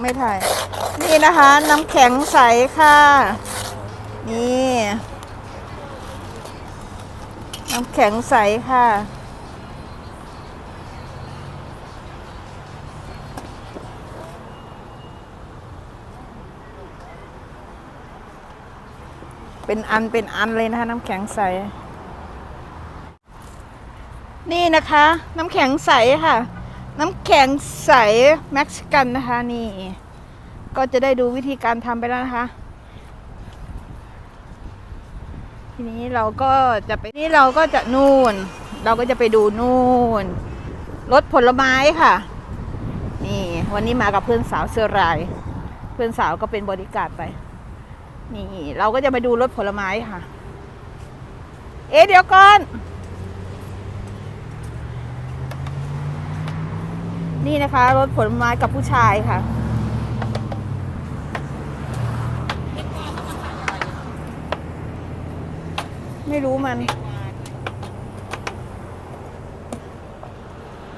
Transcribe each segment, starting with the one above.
ไม่ถ่าย นี่นะคะ น้ำแข็งใสค่ะ นี่ น้ำแข็งใสค่ะ เป็นอันเป็นอันเลยนะคะ น้ำแข็งใส นี่นะคะ น้ำแข็งใสค่ะ น้ำแข็งใสเม็กซิกันนะคะ นี่ ก็จะได้ดูวิธีการทำไปแล้วนะคะ ทีนี้เราก็จะไปนี่เราก็จะนู่น เราก็จะไปดูนู่นรถผลไม้ค่ะ นี่ วันนี้มากับเพื่อนสาวเสื้อราย เพื่อนสาวก็เป็นบริการไป นี่ เราก็จะไปดูรถผลไม้ค่ะ เอ๊ะเดี๋ยวก่อน นี่นะคะรถผลไม้กับผู้ชายค่ะ ไม่รู้มัน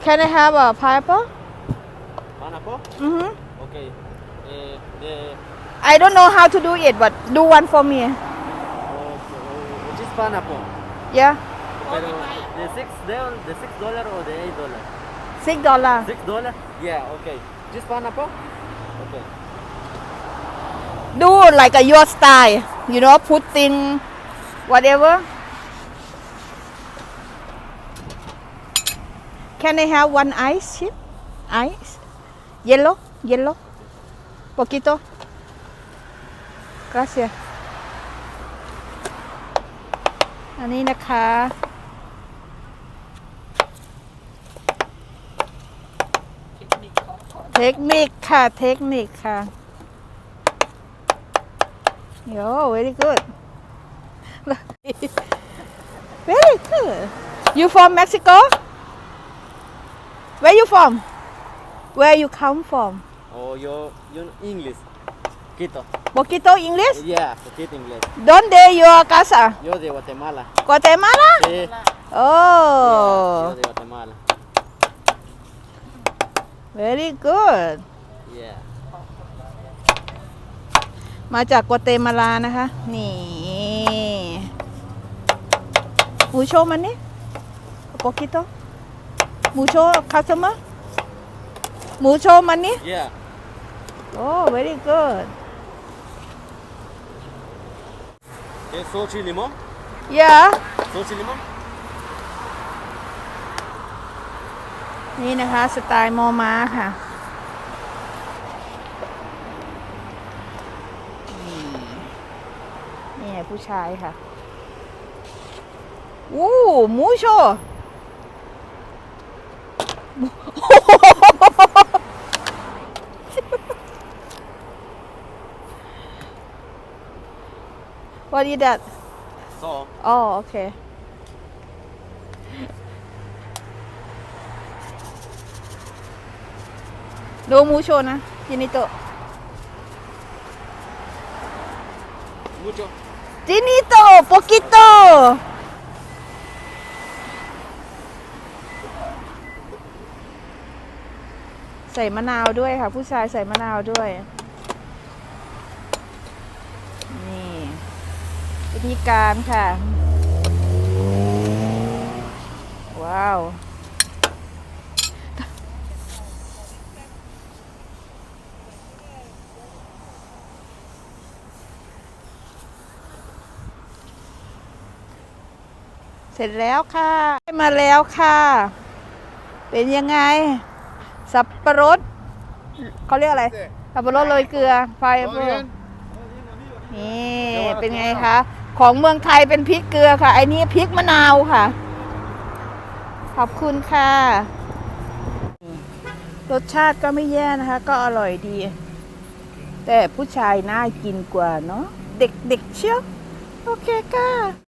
Can I have a pineapple? Pineapple? Mm-hmm. Okay. Uh, the I don't know how to do it, but do one for me. oh, which is pineapple? Yeah, Pero the six dollar, the six dollar or the eight dollar? six dollar. Six dollar? Yeah. Okay. Just pineapple? Okay. Do like a your style, you know, put in whatever. Can I have one ice chip? Ice? Yellow? Yellow? Poquito? Gracias. อันนี้นะคะ เทคนิคค่ะ เทคนิคค่ะ Yo, very good. very good. You from Mexico? Where you from? Where you come from? Oh, you you English? Quito. Poquito English? Yeah, poquito English. ¿Dónde your casa? Yo de Guatemala. Guatemala? Sí. Oh, Yo de Guatemala. Very good. Yeah. มาจากกัวเตมาลานะคะ นี่หมูโชว์มันนี่โปกิโตหมูโชว์คัสเตอร์หมูโชว์มันนี่ Yeah. โอ้ very good Okay, sochi limon. yeah Sochi limon. นี่ นะคะสไตล์มอม้าค่ะนี่นี่ผู้ชายค่ะวู้หมูโชว์ What is that? So. Oh, okay. Do mucho นะ Chinito. Mucho. Chinito, poquito. ใส่มะนาวด้วยค่ะ ผู้ชายใส่มะนาวด้วย นี่วิธีการค่ะ ว้าว เสร็จแล้วค่ะได้มาแล้วค่ะ เป็นยังไง สับปะรดเขาเรียกอะไร สับปะรดโรยเกลือไฟเบอร์นี่เป็นไงคะ ของเมืองไทยเป็นพริกเกลือค่ะไอ้นี่พริกมะนาวค่ะ ขอบคุณค่ะ รสชาติก็ไม่แย่นะคะ ก็อร่อยดี แต่ผู้ชายน่ากินกว่าเนาะเด็กๆเชียวโอเคค่ะ